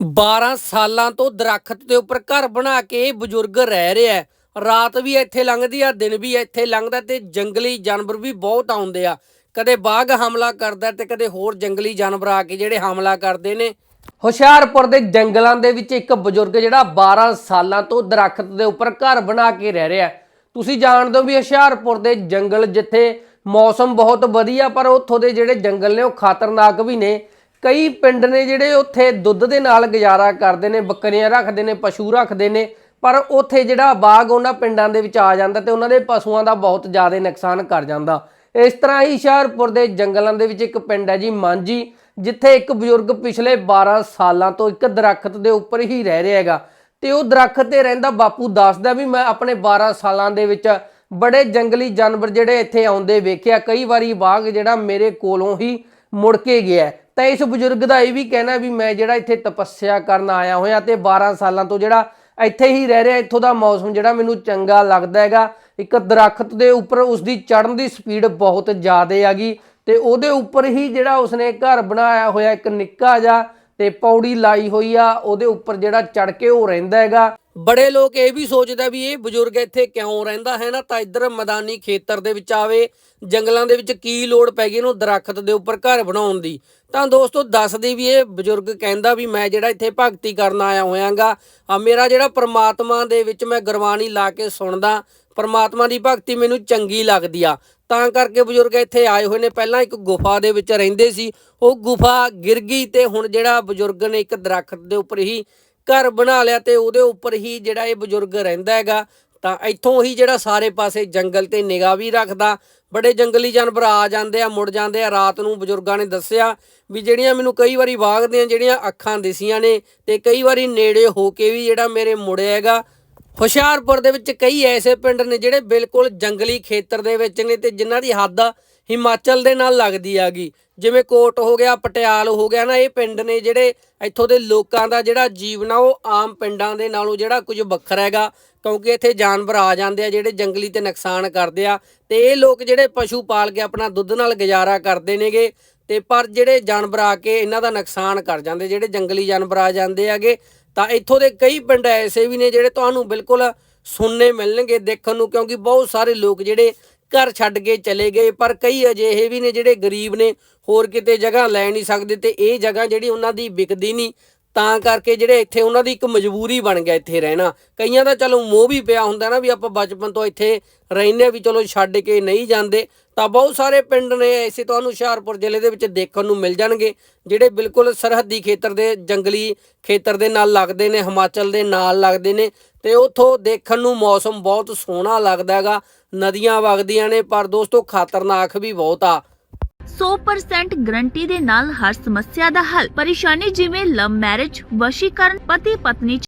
12 ਸਾਲਾਂ ਤੋਂ ਦਰਖਤ ਦੇ ਉੱਪਰ ਘਰ ਬਣਾ ਕੇ ਬਜ਼ੁਰਗ ਰਹਿ ਰਿਹਾ ਰਾਤ ਵੀ ਇੱਥੇ ਲੰਘਦੀ ਆ, ਦਿਨ ਵੀ ਇੱਥੇ ਲੰਘਦਾ ਤੇ ਜੰਗਲੀ ਜਾਨਵਰ ਵੀ ਬਹੁਤ ਆਉਂਦੇ ਆ। ਕਦੇ ਬਾਗ ਹਮਲਾ ਕਰਦਾ ਤੇ ਕਦੇ ਹੋਰ ਜੰਗਲੀ ਜਾਨਵਰ ਆ ਕੇ ਜਿਹੜੇ ਹਮਲਾ ਕਰਦੇ ਨੇ। ਹੁਸ਼ਿਆਰਪੁਰ ਦੇ ਜੰਗਲਾਂ ਦੇ ਵਿੱਚ ਇੱਕ ਬਜ਼ੁਰਗ ਜਿਹੜਾ 12 ਸਾਲਾਂ ਤੋਂ ਦਰਖਤ ਦੇ ਉੱਪਰ ਘਰ ਬਣਾ ਕੇ ਰਹਿ ਰਿਹਾ ਤੁਸੀਂ ਜਾਣਦੇ ਹੋ ਵੀ ਹੁਸ਼ਿਆਰਪੁਰ ਦੇ ਜੰਗਲ ਜਿੱਥੇ ਮੌਸਮ ਬਹੁਤ ਵਧੀਆ ਪਰ ਉੱਥੋਂ ਦੇ ਜਿਹੜੇ ਜੰਗਲ ਨੇ ਉਹ ਖਤਰਨਾਕ ਵੀ ਨੇ। ਕਈ ਪਿੰਡ ਨੇ ਜਿਹੜੇ ਉੱਥੇ ਦੁੱਧ ਦੇ ਨਾਲ ਗੁਜ਼ਾਰਾ ਕਰਦੇ ਨੇ, ਬੱਕਰੀਆਂ ਰੱਖਦੇ ਨੇ, ਪਸ਼ੂ ਰੱਖਦੇ ਨੇ, ਪਰ ਉੱਥੇ ਜਿਹੜਾ ਬਾਗ ਉਹਨਾਂ ਪਿੰਡਾਂ ਦੇ ਵਿੱਚ ਆ ਜਾਂਦਾ ਤੇ ਉਹਨਾਂ ਦੇ ਪਸ਼ੂਆਂ ਦਾ ਬਹੁਤ ਜ਼ਿਆਦਾ ਨੁਕਸਾਨ ਕਰ ਜਾਂਦਾ। ਇਸ ਤਰ੍ਹਾਂ ਹੀ ਹੁਸ਼ਿਆਰਪੁਰ ਦੇ ਜੰਗਲਾਂ ਦੇ ਵਿੱਚ ਇੱਕ ਪਿੰਡ ਹੈ ਜੀ ਮਾਂਜੀ, ਜਿੱਥੇ ਇੱਕ ਬਜ਼ੁਰਗ ਪਿਛਲੇ 12 ਸਾਲਾਂ ਤੋਂ ਇੱਕ ਦਰਖਤ ਦੇ ਉੱਪਰ ਹੀ ਰਹਿ ਰਿਹਾ ਹੈਗਾ ਤੇ ਉਹ ਦਰਖਤ ਤੇ ਰਹਿੰਦਾ ਬਾਪੂ ਦੱਸਦਾ ਵੀ ਮੈਂ ਆਪਣੇ 12 ਸਾਲਾਂ ਦੇ ਵਿੱਚ ਬੜੇ ਜੰਗਲੀ ਜਾਨਵਰ ਜਿਹੜੇ ਇੱਥੇ ਆਉਂਦੇ ਵੇਖਿਆ, ਕਈ ਵਾਰੀ ਬਾਗ ਜਿਹੜਾ ਮੇਰੇ ਕੋਲੋਂ ਹੀ ਮੁੜ ਕੇ ਗਿਆ। ਤਾਂ ਇਸ ਬਜ਼ੁਰਗ ਦਾ ਇਹ ਵੀ ਕਹਿਣਾ ਵੀ ਮੈਂ ਜਿਹੜਾ ਇੱਥੇ ਤਪੱਸਿਆ ਕਰਨ ਆਇਆ ਹੋਇਆ ਤੇ 12 ਸਾਲਾਂ ਤੋਂ ਜਿਹੜਾ ਇੱਥੇ ਹੀ ਰਹਿ ਰਿਹਾ, ਇੱਥੋਂ ਦਾ ਮੌਸਮ ਜਿਹੜਾ ਮੈਨੂੰ ਚੰਗਾ ਲੱਗਦਾ ਹੈਗਾ। ਇੱਕ ਦਰਖਤ ਦੇ ਉੱਪਰ ਉਸ ਦੀ ਚੜਨ ਦੀ ਸਪੀਡ ਬਹੁਤ ਜ਼ਿਆਦਾ ਹੈਗੀ ਤੇ ਉਹਦੇ ਉੱਪਰ ਹੀ ਜਿਹੜਾ ਉਸਨੇ ਘਰ ਬਣਾਇਆ ਹੋਇਆ ਇੱਕ ਨਿੱਕਾ ਜਿਹਾ ਤੇ ਪੌੜੀ ਲਾਈ ਹੋਈ ਆ, ਉਹਦੇ ਉੱਪਰ ਜਿਹੜਾ ਚੜ ਕੇ ਉਹ ਰਹਿੰਦਾ ਹੈਗਾ। ਬੜੇ ਲੋਕ ਇਹ ਵੀ ਸੋਚਦਾ ਵੀ ਇਹ ਬਜ਼ੁਰਗ ਇੱਥੇ ਕਿਉਂ ਰਹਿੰਦਾ, ਹੈ ਨਾ? ਤਾਂ ਇੱਧਰ ਮੈਦਾਨੀ ਖੇਤਰ ਦੇ ਵਿੱਚ ਆਵੇ, ਜੰਗਲਾਂ ਦੇ ਵਿੱਚ ਕੀ ਲੋੜ ਪੈ ਗਈ ਇਹਨੂੰ ਦਰਖਤ ਦੇ ਉੱਪਰ ਘਰ ਬਣਾਉਣ ਦੀ। ਤਾਂ ਦੋਸਤੋ, ਦੱਸਦੀ ਵੀ ਇਹ ਬਜ਼ੁਰਗ ਕਹਿੰਦਾ ਵੀ ਮੈਂ ਜਿਹੜਾ ਇੱਥੇ ਭਗਤੀ ਕਰਨ ਆਇਆ ਹੋਇਆਂਗਾ ਆ ਮੇਰਾ ਜਿਹੜਾ ਪ੍ਰਮਾਤਮਾ ਦੇ ਵਿੱਚ ਮੈਂ ਗੁਰਬਾਣੀ ਲਾ ਕੇ ਸੁਣਦਾ, ਪਰਮਾਤਮਾ ਦੀ ਭਗਤੀ ਮੈਨੂੰ ਚੰਗੀ ਲੱਗਦੀ ਆ। ਤਾਂ ਕਰਕੇ ਬਜ਼ੁਰਗ ਇੱਥੇ ਆਏ ਹੋਏ ਨੇ, ਪਹਿਲਾਂ ਇੱਕ ਗੁਫਾ ਦੇ ਵਿੱਚ ਰਹਿੰਦੇ ਸੀ, ਉਹ ਗੁਫਾ ਗਿਰ ਗਈ ਤੇ ਹੁਣ ਜਿਹੜਾ ਬਜ਼ੁਰਗ ਨੇ ਇੱਕ ਦਰਖਤ ਦੇ ਉੱਪਰ ਹੀ ਘਰ ਬਣਾ ਲਿਆ ਤੇ ਉਹਦੇ ਉੱਪਰ ਹੀ ਜਿਹੜਾ ਇਹ ਬਜ਼ੁਰਗ ਰਹਿੰਦਾ ਹੈਗਾ, ਤਾਂ ਇੱਥੋਂ ਹੀ ਜਿਹੜਾ ਸਾਰੇ ਪਾਸੇ ਜੰਗਲ ਤੇ ਨਿਗਾਹ ਵੀ ਰੱਖਦਾ। ਬੜੇ ਜੰਗਲੀ ਜਾਨਵਰ ਆ ਜਾਂਦੇ ਆ, ਮੁੜ ਜਾਂਦੇ ਆ। ਰਾਤ ਨੂੰ ਬਜ਼ੁਰਗਾਂ ਨੇ ਦੱਸਿਆ ਵੀ ਜਿਹੜੀਆਂ ਮੈਨੂੰ ਕਈ ਵਾਰੀ ਵਾਗਦੀਆਂ ਜਿਹੜੀਆਂ ਅੱਖਾਂ ਦਿਸੀਆਂ ਨੇ ਤੇ ਕਈ ਵਾਰੀ ਨੇੜੇ ਹੋ ਕੇ ਵੀ ਜਿਹੜਾ ਮੇਰੇ ਮੁੜਿਆ ਹੈਗਾ। ਹੁਸ਼ਿਆਰਪੁਰ ਦੇ ਵਿੱਚ ਕਈ ਐਸੇ ਪਿੰਡ ਨੇ ਜਿਹੜੇ ਬਿਲਕੁਲ ਜੰਗਲੀ ਖੇਤਰ ਦੇ ਵਿੱਚ ਨੇ ਤੇ ਜਿਨ੍ਹਾਂ ਦੀ ਹੱਦ ਹਿਮਾਚਲ ਦੇ ਨਾਲ ਲੱਗਦੀ ਆਗੀ। ਜਿਵੇਂ ਕੋਟ ਹੋ ਗਿਆ, ਪਟਿਆਲ ਹੋ ਗਿਆ ਨਾ, ਇਹ ਪਿੰਡ ਨੇ ਜਿਹੜੇ ਇੱਥੋਂ ਦੇ ਲੋਕਾਂ ਦਾ ਜਿਹੜਾ ਜੀਵਨ ਆ, ਉਹ ਆਮ ਪਿੰਡਾਂ ਦੇ ਨਾਲੋਂ ਜਿਹੜਾ ਕੁਝ ਵੱਖਰਾ ਹੈਗਾ, ਕਿਉਂਕਿ ਇੱਥੇ ਜਾਨਵਰ ਆ ਜਾਂਦੇ ਆ, ਜਿਹੜੇ ਜੰਗਲੀ ਤੇ ਨੁਕਸਾਨ ਕਰਦੇ ਆ, ਤੇ ਇਹ ਲੋਕ ਜਿਹੜੇ ਪਸ਼ੂ ਪਾਲ ਕੇ ਆਪਣਾ ਦੁੱਧ ਨਾਲ ਗੁਜ਼ਾਰਾ ਕਰਦੇ ਨੇਗੇ, ਤੇ ਪਰ ਜਿਹੜੇ ਜਾਨਵਰ ਆ ਕੇ ਇਹਨਾਂ ਦਾ ਨੁਕਸਾਨ ਕਰ ਜਾਂਦੇ, ਜਿਹੜੇ ਜੰਗਲੀ ਜਾਨਵਰ ਆ ਜਾਂਦੇ ਹੈਗੇ, ਤਾਂ ਇੱਥੋਂ ਦੇ ਕਈ ਪਿੰਡ ਐਸੇ ਵੀ ਨੇ ਜਿਹੜੇ ਤੁਹਾਨੂੰ ਬਿਲਕੁਲ ਸੁਣਨੇ ਮਿਲਣਗੇ, ਦੇਖਣ ਨੂੰ, ਕਿਉਂਕਿ ਬਹੁਤ ਸਾਰੇ ਲੋਕ ਜਿਹੜੇ ਘਰ ਛੱਡ ਕੇ ਚਲੇ ਗਏ, ਪਰ ਕਈ ਅਜਿਹੇ ਵੀ ਨੇ ਜਿਹੜੇ ਗਰੀਬ ਨੇ, ਹੋਰ ਕਿਤੇ ਜਗ੍ਹਾ ਲੈ ਨਹੀਂ ਸਕਦੇ ਤੇ ਇਹ ਜਗ੍ਹਾ ਜਿਹੜੀ ਉਹਨਾਂ ਦੀ ਵਿਕਦੀ ਨਹੀਂ। ਤਾਂ ਕਰਕੇ ਜਿਹੜੇ ਇੱਥੇ ਉਹਨਾਂ ਦੀ ਇੱਕ ਮਜਬੂਰੀ ਬਣ ਗਿਆ ਇੱਥੇ ਰਹਿਣਾ। ਕਈਆਂ ਦਾ ਚਲੋ ਮੋਹ ਵੀ ਪਿਆ ਹੁੰਦਾ ਨਾ ਵੀ ਆਪਾਂ ਬਚਪਨ ਤੋਂ ਇੱਥੇ ਰਹਿੰਦੇ ਹਾਂ ਵੀ ਚਲੋ ਛੱਡ ਕੇ ਨਹੀਂ ਜਾਂਦੇ। ਤਾਂ ਬਹੁਤ ਸਾਰੇ ਪਿੰਡ ਨੇ ਐਸੇ ਤੁਹਾਨੂੰ ਹੁਸ਼ਿਆਰਪੁਰ ਜ਼ਿਲ੍ਹੇ ਦੇ ਵਿੱਚ ਦੇਖਣ ਨੂੰ ਮਿਲ ਜਾਣਗੇ, ਜਿਹੜੇ ਬਿਲਕੁਲ ਸਰਹੱਦੀ ਖੇਤਰ ਦੇ, ਜੰਗਲੀ ਖੇਤਰ ਦੇ ਨਾਲ ਲੱਗਦੇ ਨੇ, ਹਿਮਾਚਲ ਦੇ ਨਾਲ ਲੱਗਦੇ ਨੇ। ਤੇ ਉੱਥੋਂ ਦੇਖਣ ਨੂੰ ਮੌਸਮ ਬਹੁਤ ਸੋਹਣਾ ਲੱਗਦਾ ਹੈਗਾ। ਨਦੀਆਂ ਵਗਦੀਆਂ ਨੇ, ਪਰ ਦੋਸਤੋ ਖਤਰਨਾਕ ਵੀ ਬਹੁਤ ਆ। 100% ਗਰੰਟੀ ਦੇ ਨਾਲ ਹਰ ਸਮੱਸਿਆ ਦਾ ਹੱਲ। ਪਰੇਸ਼ਾਨੀ ਜਿਵੇਂ ਲਵ ਮੈਰਿਜ, ਵਸ਼ੀਕਰਨ ਪਤੀ ਪਤਨੀ